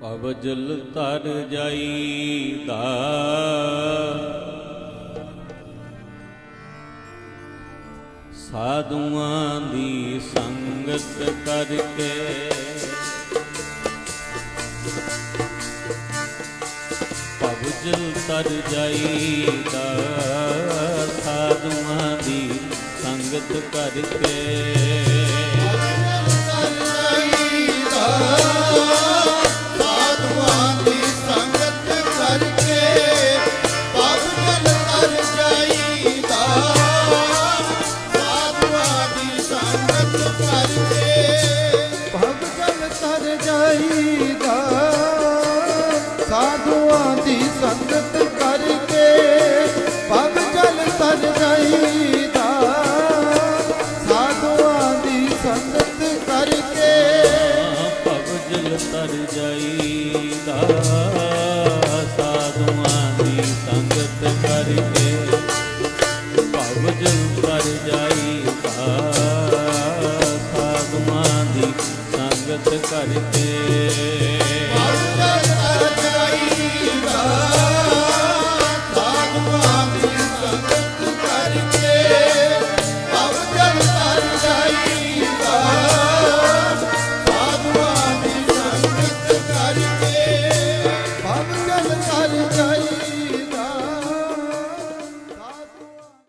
ਅਵਜਲ ਤਰ ਜਾਈਦਾ। ਸਾਧੂਆਂ ਦੀ ਸੰਗਤ ਕਰਕੇ ਅਵਜਲ ਤਰ ਜਾਈਦਾ। ਸਾਧੂਆਂ ਦੀ ਸੰਗਤ ਕਰਕੇ ਸਾਧੂਆਂ ਦੀ ਸੰਗਤ ਕਰਕੇ ਭਗ ਜਲ ਮਦਦ ਕਰਤੇ